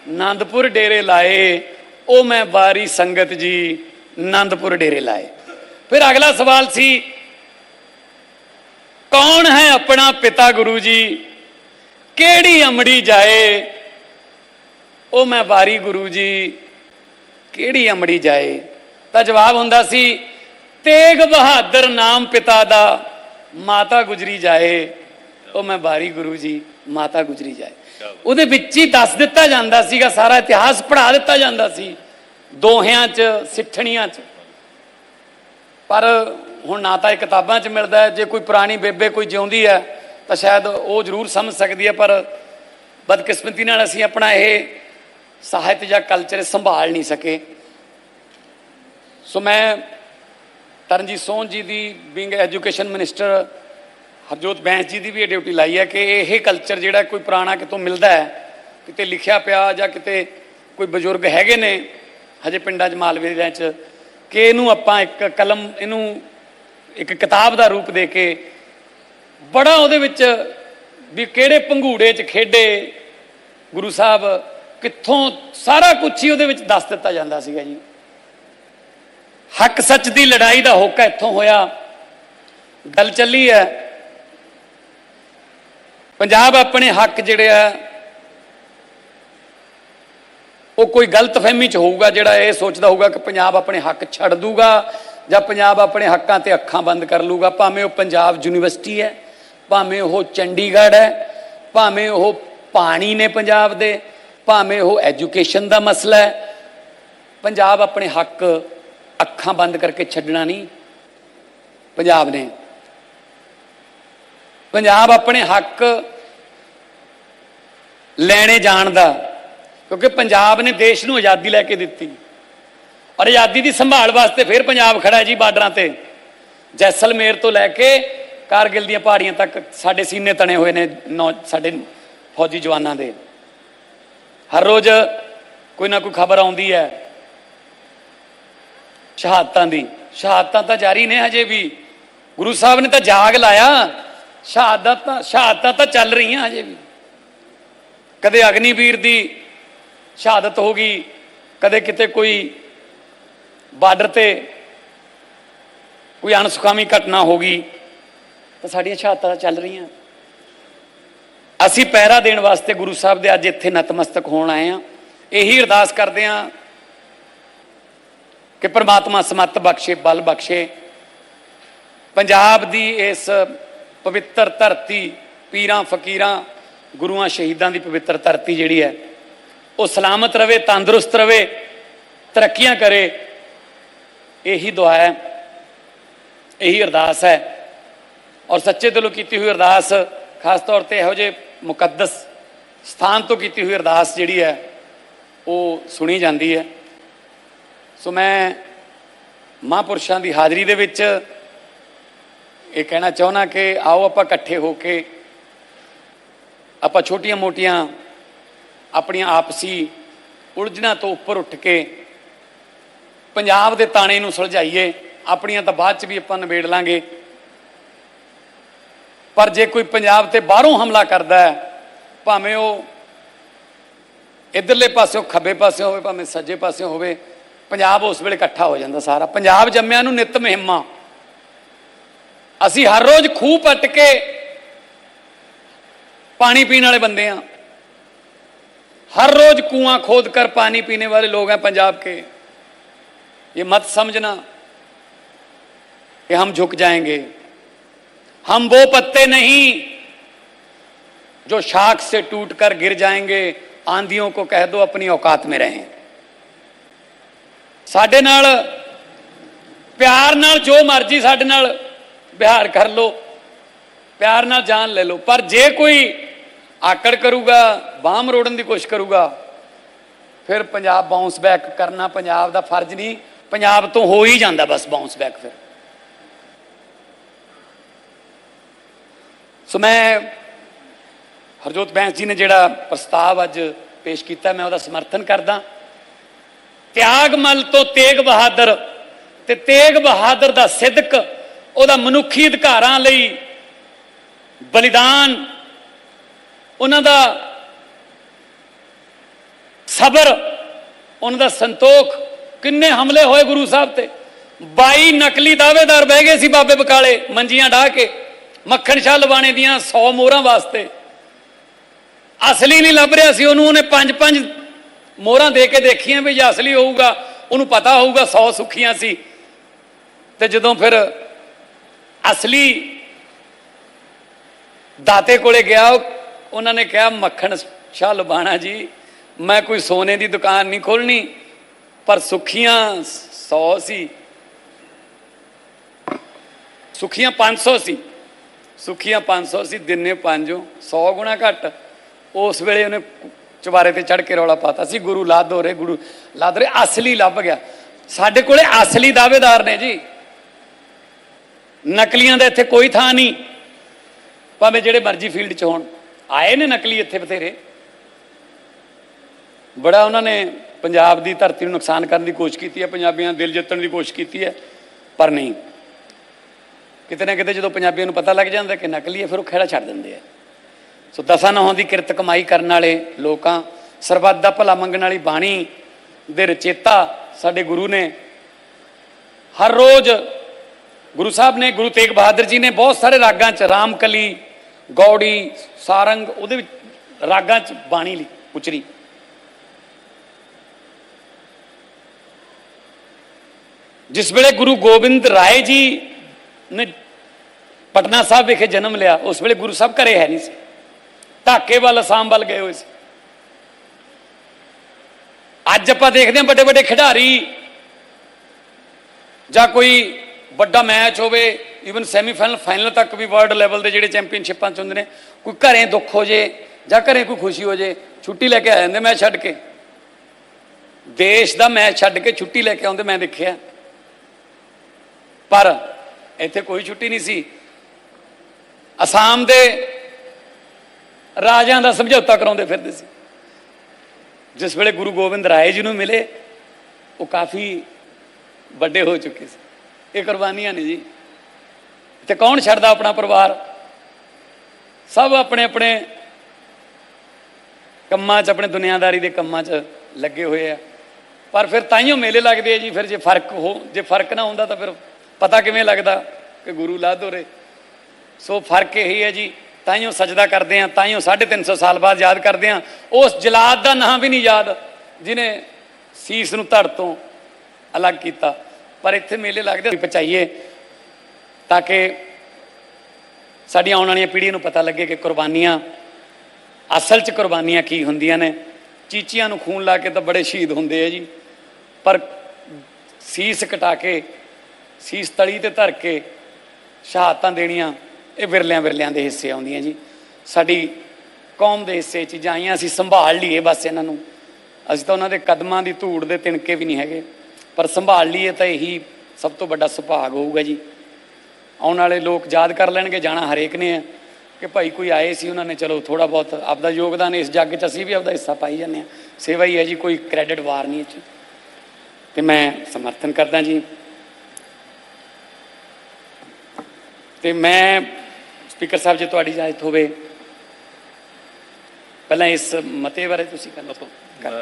ਆਨੰਦਪੁਰ ਡੇਰੇ ਲਾਏ, ਉਹ ਮੈਂ ਬਾਰੀ ਸੰਗਤ ਜੀ ਆਨੰਦਪੁਰ ਡੇਰੇ ਲਾਏ। ਫਿਰ ਅਗਲਾ ਸਵਾਲ ਸੀ, ਕੌਣ ਹੈ ਆਪਣਾ ਪਿਤਾ ਗੁਰੂ ਜੀ? ਕਿਹੜੀ ਅਮੜੀ ਜਾਏ? ਉਹ ਮੈਂ ਬਾਰੀ ਗੁਰੂ ਜੀ, ਕਿਹੜੀ ਅਮੜੀ ਜਾਏ? ਤਾਂ ਜਵਾਬ ਹੁੰਦਾ ਸੀ ਤੇਗ ਬਹਾਦਰ ਨਾਮ ਪਿਤਾ ਦਾ ਮਾਤਾ ਗੁਜਰੀ ਜਾਏ, ਉਹ ਮੈਂ ਬਾਰੀ ਗੁਰੂ ਜੀ, ਮਾਤਾ ਗੁਜਰੀ ਜਾਏ। ਉਹਦੇ ਵਿੱਚ ਹੀ ਦੱਸ ਦਿੱਤਾ ਜਾਂਦਾ ਸੀਗਾ, ਸਾਰਾ ਇਤਿਹਾਸ ਪੜ੍ਹਾ ਦਿੱਤਾ ਜਾਂਦਾ ਸੀ, ਦੋਹਿਆਂ 'ਚ, ਸਿੱਠਣੀਆਂ 'ਚ। ਪਰ ਹੁਣ ਨਾ ਤਾਂ ਇਹ ਕਿਤਾਬਾਂ 'ਚ ਮਿਲਦਾ ਜੇ ਕੋਈ ਪੁਰਾਣੀ ਬੇਬੇ ਕੋਈ ਜਿਉਂਦੀ ਹੈ, ਤਾਂ ਸ਼ਾਇਦ ਉਹ ਜ਼ਰੂਰ ਸਮਝ ਸਕਦੀ ਹੈ, ਪਰ ਬਦਕਿਸਮਤੀ ਨਾਲ ਅਸੀਂ ਆਪਣਾ ਇਹ ਸਾਹਿਤ ਜਾਂ ਕਲਚਰ ਸੰਭਾਲ ਨਹੀਂ ਸਕੇ। ਸੋ ਮੈਂ ਤਰਨਜੀਤ ਸੋਹਣ ਜੀ ਦੀ ਬਿੰਗ ਐਜੂਕੇਸ਼ਨ ਮਿਨਿਸਟਰ ਹਰਜੋਤ ਬੈਂਸ ਜੀ ਦੀ ਵੀ ਇਹ ਡਿਊਟੀ ਲਾਈ ਹੈ ਕਿ ਇਹ ਕਲਚਰ ਜਿਹੜਾ ਕੋਈ ਪੁਰਾਣਾ ਕਿਤੋਂ ਮਿਲਦਾ ਹੈ, ਕਿਤੇ ਲਿਖਿਆ ਪਿਆ ਜਾਂ ਕਿਤੇ ਕੋਈ ਬਜ਼ੁਰਗ ਹੈਗੇ ਨੇ, ਹਜੇ ਪਿੰਡਾਂ 'ਚ ਮਾਲਵੇ ਦੇ 'ਚ, ਕਿ ਇਹਨੂੰ ਆਪਾਂ ਇੱਕ ਕਲਮ, ਇਹਨੂੰ ਇੱਕ ਕਿਤਾਬ ਦਾ ਰੂਪ ਦੇ ਕੇ ਬੜਾ ਉਹਦੇ ਵਿੱਚ ਵੀ ਕਿਹੜੇ ਪੰਘੂੜੇ 'ਚ ਖੇਡੇ ਗੁਰੂ ਸਾਹਿਬ, ਕਿੱਥੋਂ ਸਾਰਾ ਕੁਝ ਹੀ ਉਹਦੇ ਵਿੱਚ ਦੱਸ ਦਿੱਤਾ ਜਾਂਦਾ ਸੀਗਾ ਜੀ। ਹੱਕ ਸੱਚ ਦੀ ਲੜਾਈ ਦਾ ਹੋਕਾ ਇੱਥੋਂ ਹੋਇਆ। ਗੱਲ ਚੱਲੀ ਹੈ। ਪੰਜਾਬ ਆਪਣੇ ਹੱਕ ਜਿਹੜੇ ਆ, ਉਹ ਕੋਈ ਗਲਤਫਹਿਮੀ ਚ ਹੋਊਗਾ ਜਿਹੜਾ ਇਹ ਸੋਚਦਾ ਹੋਊਗਾ ਕਿ ਪੰਜਾਬ ਆਪਣੇ ਹੱਕ ਛੱਡ ਦੂਗਾ ਜਾਂ ਪੰਜਾਬ ਆਪਣੇ ਹੱਕਾਂ ਤੇ ਅੱਖਾਂ ਬੰਦ ਕਰ ਲੂਗਾ। ਭਾਵੇਂ ਉਹ ਪੰਜਾਬ ਯੂਨੀਵਰਸਿਟੀ ਹੈ, ਭਾਵੇਂ ਉਹ ਚੰਡੀਗੜ੍ਹ ਹੈ, ਭਾਵੇਂ ਉਹ ਪਾਣੀ ਨੇ ਪੰਜਾਬ ਦੇ, ਭਾਵੇਂ ਉਹ ਐਜੂਕੇਸ਼ਨ ਦਾ ਮਸਲਾ ਹੈ, ਪੰਜਾਬ ਆਪਣੇ ਹੱਕ ਅੱਖਾਂ ਬੰਦ ਕਰਕੇ ਛੱਡਣਾ ਨਹੀਂ। ਪੰਜਾਬ ਨੇ। ਪੰਜਾਬ ਆਪਣੇ ਹੱਕ ਲੈਣੇ ਜਾਣ ਦਾ, ਕਿਉਂਕਿ ਪੰਜਾਬ ਨੇ ਦੇਸ਼ ਨੂੰ ਆਜ਼ਾਦੀ ਲੈ ਕੇ ਦਿੱਤੀ। ਔਰ ਆਜ਼ਾਦੀ ਦੀ ਸੰਭਾਲ ਵਾਸਤੇ ਫਿਰ ਪੰਜਾਬ ਖੜਾ ਜੀ ਬਾਰਡਰਾਂ ਤੇ। ਜੈਸਲਮੇਰ ਤੋਂ ਲੈ ਕੇ ਕਾਰਗਿਲ ਦੀਆਂ ਪਹਾੜੀਆਂ ਤੱਕ ਸਾਡੇ ਸੀਨੇ ਤਣੇ ਹੋਏ ਨੇ ਨੌ- ਸਾਡੇ ਫੌਜੀ ਜਵਾਨਾਂ ਦੇ। ਹਰ ਰੋਜ਼ ਕੋਈ ਨਾ ਕੋਈ ਖਬਰ ਆਉਂਦੀ ਹੈ। ਸ਼ਹਾਦਤਾਂ ਦੀ। ਸ਼ਹਾਦਤਾਂ ਤਾਂ ਜਾਰੀ ਨੇ ਹਜੇ ਵੀ। ਗੁਰੂ ਸਾਹਿਬ ਨੇ ਤਾਂ ਜਾਗ ਲਾਇਆ। ਸ਼ਹਾਦਤਾਂ ਸ਼ਹਾਦਤਾਂ ਤਾਂ ਚੱਲ ਰਹੀਆਂ ਹਜੇ ਵੀ। ਕਦੇ ਅਗਨੀਵੀਰ ਦੀ ਸ਼ਹਾਦਤ ਹੋ ਗਈ। ਕਦੇ ਕਿਤੇ ਕੋਈ ਬਾਰਡਰ ਤੇ ਕੋਈ ਅਣਸੁਖਾਵੀ ਘਟਨਾ ਹੋ ਗਈ। ਤਾਂ ਸਾਡੀਆਂ ਸ਼ਹਾਦਤਾਂ ਚੱਲ ਰਹੀਆਂ। ਅਸੀਂ ਪਹਿਰਾ ਦੇਣ ਵਾਸਤੇ ਗੁਰੂ ਸਾਹਿਬ ਦੇ ਅੱਜ ਇੱਥੇ ਨਤਮਸਤਕ ਹੋਣ ਆਏ ਆ ਇਹੀ ਅਰਦਾਸ ਕਰਦੇ ਆ ਕਿ ਪ੍ਰਮਾਤਮਾ ਸਮੱਤ ਬਖਸ਼ੇ, ਬਲ ਬਖਸ਼ੇ। ਪੰਜਾਬ ਦੀ ਇਸ ਪਵਿੱਤਰ ਧਰਤੀ, ਪੀਰਾਂ, ਫਕੀਰਾਂ, ਗੁਰੂਆਂ, ਸ਼ਹੀਦਾਂ ਦੀ ਪਵਿੱਤਰ ਧਰਤੀ ਜਿਹੜੀ ਹੈ, ਉਹ ਸਲਾਮਤ ਰਵੇ, ਤੰਦਰੁਸਤ ਰਵੇ, ਤਰੱਕੀਆਂ ਕਰੇ। ਇਹੀ ਦੁਆ ਹੈ, ਇਹੀ ਅਰਦਾਸ ਹੈ। ਔਰ ਸੱਚੇ ਦਿਲੋਂ ਕੀਤੀ ਹੋਈ ਅਰਦਾਸ, ਖਾਸ ਤੌਰ ਤੇ ਇਹੋ ਜਿਹੇ ਮੁਕੱਦਸ ਸਥਾਨ ਤੋਂ ਕੀਤੀ ਹੋਈ ਅਰਦਾਸ ਜਿਹੜੀ ਹੈ, ਉਹ ਸੁਣੀ ਜਾਂਦੀ ਹੈ। ਸੋ ਮੈਂ ਮਹਾਂਪੁਰਸ਼ਾਂ ਦੀ ਹਾਜ਼ਰੀ ਦੇ ਵਿੱਚ ਇਹ ਕਹਿਣਾ ਚਾਹੁੰਦਾ ਕਿ ਆਓ ਆਪਾਂ ਇਕੱਠੇ ਹੋ ਕੇ ਆਪਾਂ ਛੋਟੀਆਂ-ਮੋਟੀਆਂ ਆਪਣੀਆਂ ਆਪਸੀ ਉਲਝਣਾਂ ਤੋਂ ਉੱਪਰ ਉੱਠ ਕੇ ਪੰਜਾਬ ਦੇ ਤਾਣੇ ਨੂੰ ਸੁਲਝਾਈਏ, ਆਪਣੀਆਂ ਤਾਂ ਬਾਅਦ ਚ ਵੀ ਆਪਾਂ ਨਿਬੇੜ ਲਾਂਗੇ। ਪਰ ਜੇ ਕੋਈ ਪੰਜਾਬ ਤੇ ਬਾਹਰੋਂ ਹਮਲਾ ਕਰਦਾ ਹੈ, ਭਾਵੇਂ ਉਹ ਇਧਰਲੇ ਪਾਸਿਓਂ ਖੱਬੇ ਪਾਸਿਓਂ ਹੋਵੇ, ਭਾਵੇਂ ਸੱਜੇ ਪਾਸਿਓਂ ਹੋਵੇ ਪੰਜਾਬ ਉਸ ਵੇਲੇ ਇਕੱਠਾ ਹੋ ਜਾਂਦਾ ਸਾਰਾ ਪੰਜਾਬ ਜੰਮਿਆਂ ਨੂੰ ਨਿਤ ਮਹਿਮਾ ਅਸੀਂ ਹਰ ਰੋਜ਼ ਖੂਹ ਪੱਟ ਕੇ ਪਾਣੀ ਪੀਣ ਵਾਲੇ ਬੰਦੇ ਆ हर रोज कुआं खोद कर पानी पीने वाले लोग हैं पंजाब के ये मत समझना कि हम झुक जाएंगे हम वो पत्ते नहीं जो शाख से टूटकर गिर जाएंगे आंधियों को कह दो अपनी औकात में रहें ਸਾਡੇ ਨਾਲ, ਪਿਆਰ ਨਾਲ ਜੋ ਮਰਜ਼ੀ ਸਾਡੇ ਨਾਲ ਵਿਹਾਰ ਕਰ ਲੋ ਪਿਆਰ ਨਾਲ ਜਾਨ ਲੈ ਲਓ। ਪਰ ਜੇ ਕੋਈ ਆਕੜ ਕਰੂਗਾ, ਬਾਹ ਮਰੋੜਨ ਦੀ ਕੋਸ਼ਿਸ਼ ਕਰੂਗਾ, ਫਿਰ ਪੰਜਾਬ ਬਾਉਂਸ ਬੈਕ ਕਰਨਾ ਪੰਜਾਬ ਦਾ ਫਰਜ਼ ਨਹੀਂ, ਪੰਜਾਬ ਤੋਂ ਹੋ ਹੀ ਜਾਂਦਾ ਬਸ ਬਾਉਂਸ ਬੈਕ ਫਿਰ। ਸੋ ਮੈਂ ਹਰਜੋਤ ਬੈਂਸ ਜੀ ਨੇ ਜਿਹੜਾ ਪ੍ਰਸਤਾਵ ਅੱਜ ਪੇਸ਼ ਕੀਤਾ, ਮੈਂ ਉਹਦਾ ਸਮਰਥਨ ਕਰਦਾ। ਤਿਆਗਮਲ ਤੋਂ ਤੇਗ ਬਹਾਦਰ ਤੇ ਤੇਗ ਬਹਾਦਰ ਦਾ ਸਿੱਧਕ, ਉਹਦਾ ਮਨੁੱਖੀ ਅਧਿਕਾਰਾਂ ਲਈ ਬਲੀਦਾਨ, ਉਹਨਾਂ ਦਾ ਸਬਰ, ਉਹਨਾਂ ਦਾ ਸੰਤੋਖ। ਕਿੰਨੇ ਹਮਲੇ ਹੋਏ ਗੁਰੂ ਸਾਹਿਬ ਤੇ। 22 ਨਕਲੀ ਦਾਅਵੇਦਾਰ ਬਹਿ ਗਏ ਸੀ ਬਾਬੇ ਬਕਾਲੇ, ਮੰਜੀਆਂ ਢਾ ਕੇ, ਮੱਖਣ ਸ਼ਾਹ ਲਵਾਣੇ ਦੀਆਂ 100 ਮੋਹਰਾਂ ਵਾਸਤੇ। ਅਸਲੀ ਨਹੀਂ ਲੱਭ ਰਿਹਾ ਸੀ ਉਹਨੂੰ, ਉਹਨੇ ਪੰਜ ਪੰਜ ਮੋਹਰਾਂ ਦੇ ਕੇ ਦੇਖੀਆਂ ਵੀ ਜੇ ਅਸਲੀ ਹੋਊਗਾ, ਉਹਨੂੰ ਪਤਾ ਹੋਊਗਾ 100 ਸੁੱਖੀਆਂ ਸੀ। ਤੇ ਜਦੋਂ ਫਿਰ ਅਸਲੀ ਦਾਤੇ ਕੋਲੇ ਗਿਆ ਉਹ- ਉਹਨਾਂ ਨੇ ਕਿਹਾ, ਮੱਖਣ ਸ਼ਾਹ ਲਬਾਣਾ ਜੀ, ਮੈਂ ਕੋਈ ਸੋਨੇ ਦੀ ਦੁਕਾਨ ਨਹੀਂ ਖੋਲਣੀ ਪਰ ਸੁੱਖੀਆਂ 100 ਸੀ। ਸੁੱਖੀਆਂ 500 ਸੀ ਸੁੱਖੀਆਂ 500 ਸੀ ਦਿਨੇ ਪੰਜੋ 100 ਗੁਣਾ ਘੱਟ। ਉਸ ਵੇਲੇ ਉਹਨੇ ਚੁਬਾਰੇ ਤੇ ਚੜ ਕੇ ਰੌਲਾ ਪਾਤਾ ਸੀ, ਗੁਰੂ ਲਾਦ ਹੋ ਰਹੇ ਗੁਰੂ ਲਾਦ ਰਹੇ ਅਸਲੀ ਲੱਭ ਗਿਆ। ਸਾਡੇ ਕੋਲੇ ਅਸਲੀ ਦਾਅਵੇਦਾਰ ਨੇ ਜੀ। ਨਕਲੀਆਂ ਦਾ ਇੱਥੇ ਕੋਈ ਥਾਂ ਨਹੀਂ। ਭਾਵੇਂ ਜਿਹੜੇ ਮਰਜ਼ੀ ਫੀਲਡ 'ਚ ਹੋਣ। ਆਏ ਨੇ ਨਕਲੀ ਇੱਥੇ ਬਥੇਰੇ। ਬੜਾ ਉਹਨਾਂ ਨੇ ਪੰਜਾਬ ਦੀ ਧਰਤੀ ਨੂੰ ਨੁਕਸਾਨ ਕਰਨ ਦੀ ਕੋਸ਼ਿਸ਼ ਕੀਤੀ ਹੈ, ਪੰਜਾਬੀਆਂ ਦਿਲ ਜਿੱਤਣ ਦੀ ਕੋਸ਼ਿਸ਼ ਕੀਤੀ ਹੈ, ਪਰ ਨਹੀਂ। ਕਿਤੇ ਨਾ ਕਿਤੇ ਜਦੋਂ ਪੰਜਾਬੀਆਂ ਨੂੰ ਪਤਾ ਲੱਗ ਜਾਂਦਾ ਕਿ ਨਕਲੀ ਹੈ, ਫਿਰ ਉਹ ਖੇੜਾ ਛੱਡ ਦਿੰਦੇ ਆ। ਸੋ ਦਸਾਂ ਨਹੁੰ ਦੀ ਕਿਰਤ ਕਮਾਈ ਕਰਨ ਵਾਲੇ ਲੋਕਾਂ, ਸਰਬੱਤ ਦਾ ਭਲਾ ਮੰਗਣ ਵਾਲੀ ਬਾਣੀ ਦੇ ਰਚੇਤਾ ਸਾਡੇ ਗੁਰੂ ਨੇ। ਹਰ ਰੋਜ਼ ਗੁਰੂ ਸਾਹਿਬ ਨੇ, ਗੁਰੂ ਤੇਗ ਬਹਾਦਰ ਜੀ ਨੇ ਬਹੁਤ ਸਾਰੇ ਰਾਗਾਂ 'ਚ, ਰਾਮਕਲੀ, ਗੌੜੀ, ਸਾਰੰਗ, ਉਹਦੇ ਵਿੱਚ ਰਾਗਾਂ 'ਚ ਬਾਣੀ ਲਈ ਉਚਰੀ ਜਿਸ ਵੇਲੇ ਗੁਰੂ ਗੋਬਿੰਦ ਰਾਏ ਜੀ ਨੇ ਪਟਨਾ ਸਾਹਿਬ ਵਿਖੇ ਜਨਮ ਲਿਆ, ਉਸ ਵੇਲੇ ਗੁਰੂ ਸਾਹਿਬ ਘਰੇ ਹੈ ਨਹੀਂ ਸੀ। ਢਾਕੇ ਵੱਲ ਅਸਾਮ ਵੱਲ ਗਏ ਹੋਏ ਸੀ। ਅੱਜ ਆਪਾਂ ਦੇਖਦੇ ਹਾਂ ਵੱਡੇ ਵੱਡੇ ਖਿਡਾਰੀ, ਜਾਂ ਕੋਈ ਵੱਡਾ ਮੈਚ ਹੋਵੇ ਈਵਨ ਸੈਮੀਫਾਈਨਲ ਫਾਈਨਲ ਤੱਕ ਵੀ ਵਰਲਡ ਲੈਵਲ ਦੇ ਜਿਹੜੇ ਚੈਂਪੀਅਨਸ਼ਿਪਾਂ ਚ ਹੁੰਦੇ ਨੇ, ਕੋਈ ਘਰੇ ਦੁੱਖ ਹੋ ਜੇ, ਜਾਂ ਘਰੇ ਕੋਈ ਖੁਸ਼ੀ ਹੋ ਜੇ, ਛੁੱਟੀ ਲੈ ਕੇ ਆ ਜਾਂਦੇ ਮੈਚ ਛੱਡ ਕੇ। ਦੇਸ਼ ਦਾ ਮੈਚ ਛੱਡ ਕੇ ਛੁੱਟੀ ਲੈ ਕੇ ਆਉਂਦੇ ਮੈਂ ਦੇਖਿਆ। ਪਰ ਇੱਥੇ ਕੋਈ ਛੁੱਟੀ ਨਹੀਂ ਸੀ। ਅਸਾਮ ਦੇ ਰਾਜਿਆਂ ਦਾ ਸਮਝੌਤਾ ਕਰਾਉਂਦੇ ਫਿਰਦੇ ਸੀ। ਜਿਸ ਵੇਲੇ ਗੁਰੂ ਗੋਬਿੰਦ ਰਾਏ ਜੀ ਨੂੰ ਮਿਲੇ, ਉਹ ਕਾਫੀ ਵੱਡੇ ਹੋ ਚੁੱਕੇ ਸੀ। ਇਹ ਕੁਰਬਾਨੀਆਂ ਨੇ ਜੀ। ਤੇ ਕੌਣ ਛੱਡਦਾ ਆਪਣਾ ਪਰਿਵਾਰ? ਸਭ ਆਪਣੇ ਆਪਣੇ ਕੰਮਾਂ 'ਚ, ਆਪਣੇ ਦੁਨੀਆਦਾਰੀ ਦੇ ਕੰਮਾਂ 'ਚ ਲੱਗੇ ਹੋਏ ਆ। ਪਰ ਫਿਰ ਤਾਈਓ ਮੇਲੇ ਲੱਗਦੇ ਆ ਜੀ। ਫਿਰ ਜੇ ਫ਼ਰਕ ਹੋ, ਜੇ ਫ਼ਰਕ ਨਾ ਹੁੰਦਾ ਤਾਂ ਫਿਰ ਪਤਾ ਕਿਵੇਂ ਲੱਗਦਾ ਕਿ ਗੁਰੂ ਲਾਧੋਰੇ ਸੋ ਫ਼ਰਕ ਇਹੀ ਹੈ ਜੀ ਤਾਂ ਹੀ ਉਹ ਸਜਦਾ ਕਰਦੇ ਆ, ਤਾਈਓ 350 ਸਾਲ ਬਾਅਦ ਯਾਦ ਕਰਦੇ ਆ। ਉਸ ਜਲਾਦ ਦਾ ਨਾਂ ਵੀ ਨਹੀਂ ਯਾਦ, ਜਿਨੇ ਸੀਸ ਨੂੰ ਧੜ ਤੋਂ ਅਲੱਗ ਕੀਤਾ। ਪਰ ਇੱਥੇ ਮੇਲੇ ਲੱਗਦੇ ਪਚਾਈਏ ਤਾਂ ਕਿ ਸਾਡੀਆਂ ਆਉਣ ਵਾਲੀਆਂ ਪੀੜ੍ਹੀਆਂ ਨੂੰ ਪਤਾ ਲੱਗੇ ਕਿ ਕੁਰਬਾਨੀਆਂ, ਅਸਲ 'ਚ ਕੁਰਬਾਨੀਆਂ ਕੀ ਹੁੰਦੀਆਂ ਨੇ। ਚੀਚੀਆਂ ਨੂੰ ਖੂਨ ਲਾ ਕੇ ਤਾਂ ਬੜੇ ਸ਼ਹੀਦ ਹੁੰਦੇ ਆ ਜੀ। ਪਰ ਸੀਸ ਕਟਾ ਕੇ, ਸੀਸ ਤਲੀ ਤੇ ਧਰ ਕੇ ਸ਼ਹਾਦਤਾਂ ਦੇਣੀਆਂ ਇਹ ਵਿਰਲਿਆਂ ਵਿਰਲਿਆਂ ਦੇ ਹਿੱਸੇ ਆਉਂਦੀਆਂ ਜੀ। ਸਾਡੀ ਕੌਮ ਦੇ ਹਿੱਸੇ ਚੀਜ਼ਾਂ ਆਈਆਂ, ਅਸੀਂ ਸੰਭਾਲ ਲਈਏ ਬਸ ਇਹਨਾਂ ਨੂੰ। ਅਸੀਂ ਤਾਂ ਉਹਨਾਂ ਦੇ ਕਦਮਾਂ ਦੀ ਧੂੜ ਦੇ ਤਿਣਕੇ ਵੀ ਨਹੀਂ ਹੈਗੇ। ਪਰ ਸੰਭਾਲ ਲਈਏ ਤਾਂ ਇਹੀ ਸਭ ਤੋਂ ਵੱਡਾ ਸੁਭਾਗ ਹੋਊਗਾ ਜੀ। ਆਉਣ ਵਾਲੇ ਲੋਕ ਯਾਦ ਕਰ ਲੈਣਗੇ, ਜਾਣਾ ਹਰੇਕ ਨੇ ਹੈ ਕਿ ਭਾਈ ਕੋਈ ਆਏ ਸੀ ਉਹਨਾਂ ਨੇ, ਚਲੋ ਥੋੜਾ ਬਹੁਤ ਆਪਦਾ ਯੋਗਦਾਨ ਇਸ ਜੱਗ 'ਚ ਅਸੀਂ ਵੀ ਆਪਦਾ ਹਿੱਸਾ ਪਾਈ ਜਾਂਦੇ ਹਾਂ। ਸੇਵਾ ਹੀ ਹੈ ਜੀ, ਕੋਈ ਕ੍ਰੈਡਿਟ ਵਾਰ ਨਹੀਂ ਇਹ 'ਚ। ਤੇ ਮੈਂ ਸਮਰਥਨ ਕਰਦਾ ਜੀ। ਤੇ ਮੈਂ ਸਪੀਕਰ ਸਾਹਿਬ ਜੇ ਤੁਹਾਡੀ ਇਜਾਜ਼ਤ ਹੋਵੇ ਪਹਿਲਾਂ ਇਸ ਮਤੇ ਬਾਰੇ ਤੁਸੀਂ ਕਹਿਣਾ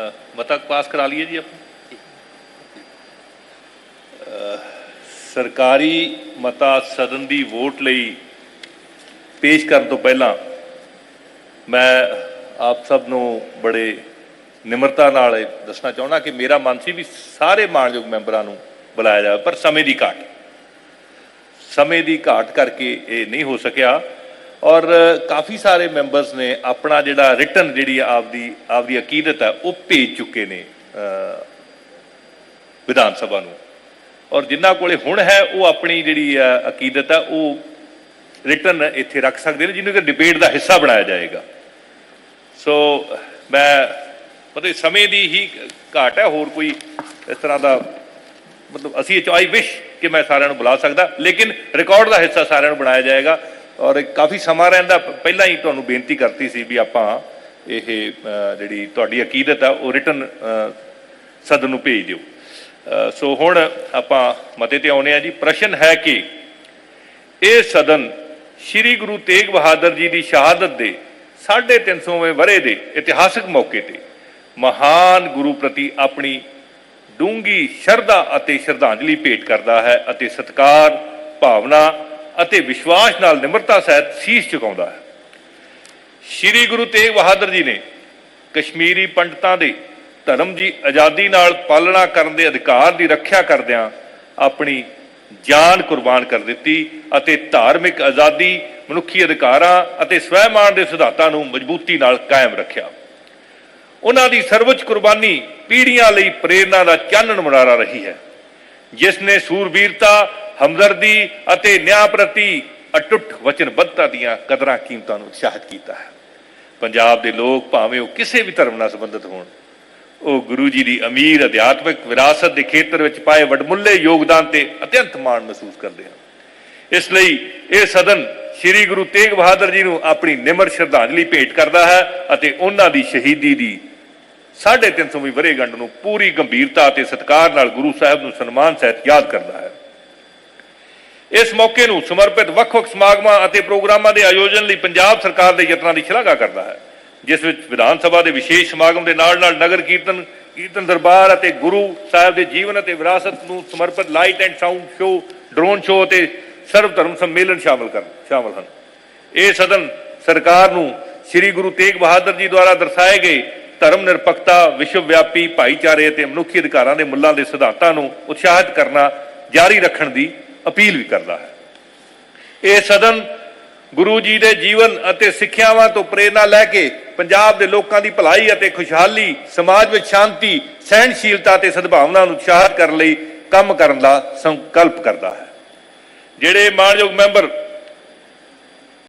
ਅ, ਮਤਾ ਪਾਸ ਕਰਾ ਲਈਏ ਜੀ ਆਪਾਂ। ਸਰਕਾਰੀ ਮਤਾ ਸਦਨ ਦੀ ਵੋਟ ਲਈ ਪੇਸ਼ ਕਰਨ ਤੋਂ ਪਹਿਲਾਂ ਮੈਂ ਆਪ ਸਭ ਨੂੰ ਬੜੇ ਨਿਮਰਤਾ ਨਾਲ ਦੱਸਣਾ ਚਾਹੁੰਦਾ ਕਿ ਮੇਰਾ ਮਨ ਸੀ ਵੀ ਸਾਰੇ ਮਾਣਯੋਗ ਮੈਂਬਰਾਂ ਨੂੰ ਬੁਲਾਇਆ ਜਾਵੇ ਪਰ ਸਮੇਂ ਦੀ ਘਾਟ। ਸਮੇਂ ਦੀ ਘਾਟ ਕਰਕੇ ਇਹ ਨਹੀਂ ਹੋ ਸਕਿਆ। ਔਰ ਕਾਫੀ ਸਾਰੇ ਮੈਂਬਰਸ ਨੇ ਆਪਣਾ ਜਿਹੜਾ ਰਿਟਨ ਜਿਹੜੀ ਆਪਦੀ ਆਪਦੀ ਅਕੀਦਤ ਹੈ ਉਹ ਭੇਜ ਚੁੱਕੇ ਨੇ ਵਿਧਾਨ ਸਭਾ ਨੂੰ। ਔਰ ਜਿਨ੍ਹਾਂ ਕੋਲੇ ਹੁਣ ਹੈ ਉਹ ਆਪਣੀ ਜਿਹੜੀ ਅ, ਅਕੀਦਤ ਹੈ ਉਹ ਰਿਟਨ ਇੱਥੇ ਰੱਖ ਸਕਦੇ ਨੇ ਜਿਹਨੂੰ ਕਿ ਡਿਬੇਟ ਦਾ ਹਿੱਸਾ ਬਣਾਇਆ ਜਾਏਗਾ। ਸੋ ਮੈਂ ਮਤਲਬ ਸਮੇਂ ਦੀ ਹੀ ਘਾਟ ਹੈ ਹੋਰ ਕੋਈ ਇਸ ਤਰ੍ਹਾਂ ਦਾ ਮਤਲਬ ਅਸੀਂ ਆਈ ਵਿਸ਼ ਕਿ ਮੈਂ ਸਾਰਿਆਂ ਨੂੰ ਬੁਲਾ ਸਕਦਾ, ਲੇਕਿਨ ਰਿਕਾਰਡ ਦਾ ਹਿੱਸਾ ਸਾਰਿਆਂ ਨੂੰ ਬਣਾਇਆ ਜਾਏਗਾ। ਔਰ ਕਾਫੀ ਸਮਾਂ ਰਹਿੰਦਾ, ਪਹਿਲਾਂ ਹੀ ਤੁਹਾਨੂੰ ਬੇਨਤੀ ਕਰਤੀ ਸੀ ਵੀ ਆਪਾਂ ਇਹ ਜਿਹੜੀ ਤੁਹਾਡੀ ਅਕੀਦਤ ਆ, ਉਹ ਰਿਟਨ ਸਦਨ ਨੂੰ ਭੇਜ ਦਿਓ। ਸੋ ਹੁਣ ਆਪਾਂ ਮਤੇ ਤੇ ਆਉਨੇ ਆ ਜੀ। ਪ੍ਰਸ਼ਨ ਹੈ ਕਿ ਇਹ ਸਦਨ ਸ੍ਰੀ ਗੁਰੂ ਤੇਗ ਬਹਾਦਰ ਜੀ ਦੀ ਸ਼ਹਾਦਤ ਦੇ 350ਵੇਂ ਵਰੇ ਦੇ ਇਤਿਹਾਸਕ ਮੌਕੇ ਤੇ ਮਹਾਨ ਗੁਰੂ ਪ੍ਰਤੀ ਆਪਣੀ ਡੂੰਗੀ ਸ਼ਰਧਾ ਅਤੇ ਸ਼ਰਧਾਂਜਲੀ ਭੇਟ ਕਰਦਾ ਹੈ ਅਤੇ ਸਤਕਾਰ, ਭਾਵਨਾ ਅਤੇ ਵਿਸ਼ਵਾਸ ਨਾਲ ਨਿਮਰਤਾ ਸਹਿਤ ਸੀਸ ਝੁਕਾਉਂਦਾ ਹੈ। ਸ੍ਰੀ ਗੁਰੂ ਤੇਗ ਬਹਾਦਰ ਜੀ ਨੇ ਕਸ਼ਮੀਰੀ ਪੰਡਤਾਂ ਦੇ ਧਰਮ ਦੀ ਆਜ਼ਾਦੀ ਨਾਲ ਪਾਲਣਾ ਕਰਨ ਦੇ ਅਧਿਕਾਰ ਦੀ ਰੱਖਿਆ ਕਰਦਿਆਂ ਆਪਣੀ ਜਾਨ ਕੁਰਬਾਨ ਕਰ ਦਿੱਤੀ ਅਤੇ ਧਾਰਮਿਕ ਆਜ਼ਾਦੀ, ਮਨੁੱਖੀ ਅਧਿਕਾਰਾਂ ਅਤੇ ਸਵੈਮਾਨ ਦੇ ਸਿਧਾਂਤਾਂ ਨੂੰ ਮਜ਼ਬੂਤੀ ਨਾਲ ਕਾਇਮ ਰੱਖਿਆ। ਉਹਨਾਂ ਦੀ ਸਰਵਉੱਚ ਕੁਰਬਾਨੀ ਪੀੜ੍ਹੀਆਂ ਲਈ ਪ੍ਰੇਰਣਾ ਦਾ ਚਾਨਣ ਮੁਨਾਰਾ ਰਹੀ ਹੈ। ਜਿਸ ਨੇ ਸੂਰਬੀਰਤਾ, ਹਮਦਰਦੀ ਅਤੇ ਨਿਆਂ ਪ੍ਰਤੀ ਅਟੁੱਟ ਵਚਨਬੱਧਤਾ ਦੀਆਂ ਕਦਰਾਂ ਕੀਮਤਾਂ ਨੂੰ ਉਤਸ਼ਾਹਿਤ ਕੀਤਾ ਹੈ। ਪੰਜਾਬ ਦੇ ਲੋਕ ਭਾਵੇਂ ਉਹ ਕਿਸੇ ਵੀ ਧਰਮ ਨਾਲ ਸੰਬੰਧਿਤ ਹੋਣ, ਉਹ ਗੁਰੂ ਜੀ ਦੀ ਅਮੀਰ ਅਧਿਆਤਮਿਕ ਵਿਰਾਸਤ ਦੇ ਖੇਤਰ ਵਿੱਚ ਪਾਏ ਵਡਮੁੱਲੇ ਯੋਗਦਾਨ ਤੇ ਅਤਿਅੰਤ ਮਾਣ ਮਹਿਸੂਸ ਕਰਦੇ ਹਨ। ਇਸ ਲਈ ਇਹ ਸਦਨ ਸ੍ਰੀ ਗੁਰੂ ਤੇਗ ਬਹਾਦਰ ਜੀ ਨੂੰ ਆਪਣੀ ਨਿਮਰ ਸ਼ਰਧਾਂਜਲੀ ਭੇਟ ਕਰਦਾ ਹੈ ਅਤੇ ਉਹਨਾਂ ਦੀ ਸ਼ਹੀਦੀ ਦੀ 350ਵੀਂ ਵਰ੍ਹੇਗੰਢ ਨੂੰ ਪੂਰੀ ਗੰਭੀਰਤਾ ਅਤੇ ਸਤਿਕਾਰ ਨਾਲ ਗੁਰੂ ਸਾਹਿਬ ਨੂੰ ਸਨਮਾਨ ਸਹਿਤ ਯਾਦ ਕਰਦਾ ਹੈ। ਇਸ ਮੌਕੇ ਨੂੰ ਸਮਰਪਿਤ ਵੱਖ-ਵੱਖ ਸਮਾਗਮਾਂ ਅਤੇ ਪ੍ਰੋਗਰਾਮਾਂ ਦੇ ਆਯੋਜਨ ਲਈ ਪੰਜਾਬ ਸਰਕਾਰ ਦੇ ਯਤਨਾਂ ਦੀ ਸ਼ਲਾਘਾ ਕਰਦਾ ਹੈ, ਜਿਸ ਵਿੱਚ ਵਿਧਾਨ ਸਭਾ ਦੇ ਵਿਸ਼ੇਸ਼ ਸਮਾਗਮ ਦੇ ਨਾਲ-ਨਾਲ ਨਗਰ ਕੀਰਤਨ ਕੀਰਤਨ ਦਰਬਾਰ ਅਤੇ ਗੁਰੂ ਸਾਹਿਬ ਦੇ ਜੀਵਨ ਅਤੇ ਵਿਰਾਸਤ ਨੂੰ ਸਮਰਪਿਤ light and sound show, drone show ਅਤੇ ਸਰਵ ਧਰਮ ਸੰਮੇਲਨ ਸ਼ਾਮਲ ਕਰਨ, ਸ਼ਾਮਲ ਹਨ। ਇਹ ਸਦਨ ਸਰਕਾਰ ਨੂੰ ਸ੍ਰੀ ਗੁਰੂ ਤੇਗ ਬਹਾਦਰ ਜੀ ਦੁਆਰਾ ਦਰਸਾਏ ਗਏ ਧਰਮ ਨਿਰਪੱਖਤਾ ਵਿਸ਼ਵ ਵਿਆਪੀ ਭਾਈਚਾਰੇ ਅਤੇ ਮਨੁੱਖੀ ਅਧਿਕਾਰਾਂ ਦੇ ਮੁੱਲਾਂ ਦੇ ਸਿਧਾਂਤਾਂ ਨੂੰ ਉਤਸ਼ਾਹਿਤ ਕਰਨਾ ਜਾਰੀ ਰੱਖਣ ਦੀ ਅਪੀਲ ਵੀ ਕਰਦਾ ਹੈ। ਇਹ ਸਦਨ ਗੁਰੂ ਜੀ ਦੇ ਜੀਵਨ ਅਤੇ ਸਿੱਖਿਆਵਾਂ ਤੋਂ ਪ੍ਰੇਰਣਾ ਲੈ ਕੇ ਪੰਜਾਬ ਦੇ ਲੋਕਾਂ ਦੀ ਭਲਾਈ ਅਤੇ ਖੁਸ਼ਹਾਲੀ, ਸਮਾਜ ਵਿੱਚ ਸ਼ਾਂਤੀ, ਸਹਿਣਸ਼ੀਲਤਾ ਅਤੇ ਸਦਭਾਵਨਾ ਨੂੰ ਉਤਸ਼ਾਹਿਤ ਕਰਨ ਲਈ ਕੰਮ ਕਰਨ ਦਾ ਸੰਕਲਪ ਕਰਦਾ ਹੈ। ਜਿਹੜੇ ਮਾਨਯੋਗ ਮੈਂਬਰ